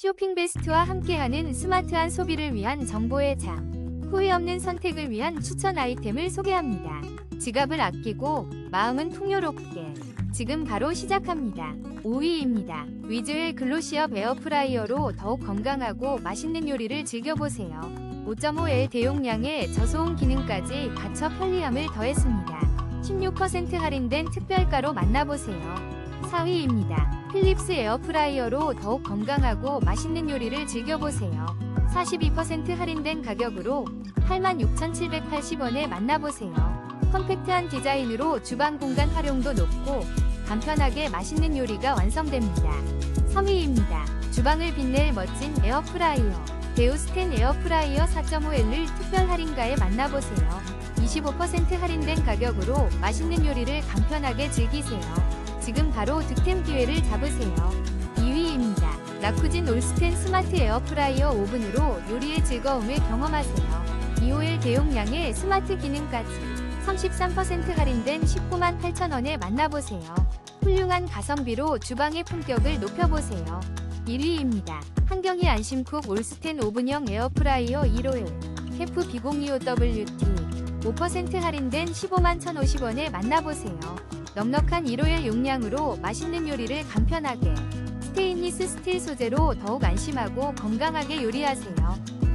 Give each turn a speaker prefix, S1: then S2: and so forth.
S1: 쇼핑 베스트와 함께하는 스마트한 소비를 위한 정보의 장. 후회 없는 선택을 위한 추천 아이템을 소개합니다. 지갑을 아끼고 마음은 풍요롭게. 지금 바로 시작합니다. 5위입니다. 위즈의 글로시업 에어프라이어로 더욱 건강하고 맛있는 요리를 즐겨보세요. 5.5의 대용량의 저소음 기능까지 갖춰 편리함을 더했습니다. 16% 할인된 특별가로 만나보세요. 4위입니다. 필립스 에어프라이어로 더욱 건강하고 맛있는 요리를 즐겨보세요. 42% 할인된 가격으로 86,780원에 만나보세요. 컴팩트한 디자인으로 주방 공간 활용도 높고 간편하게 맛있는 요리가 완성됩니다. 3위입니다. 주방을 빛낼 멋진 에어프라이어. 데우스텐 에어프라이어 4.5L을 특별 할인가에 만나보세요. 25% 할인된 가격으로 맛있는 요리를 간편하게 즐기세요. 지금 바로 득템 기회를 잡으세요. 2위입니다. 라쿠진 올스텐 스마트 에어프라이어 오븐으로 요리의 즐거움을 경험하세요. 2호L 대용량의 스마트 기능까지 33% 할인된 19만 8천원에 만나보세요. 훌륭한 가성비로 주방의 품격을 높여보세요. 1위입니다. 한경이 안심쿡 올스텐 오븐형 에어프라이어 1호L 해프 B025WT 5% 할인된 15만 1,050원에 만나보세요. 넉넉한 1호L 용량으로 맛있는 요리를 간편하게 스테인리스 스틸 소재로 더욱 안심하고 건강하게 요리하세요.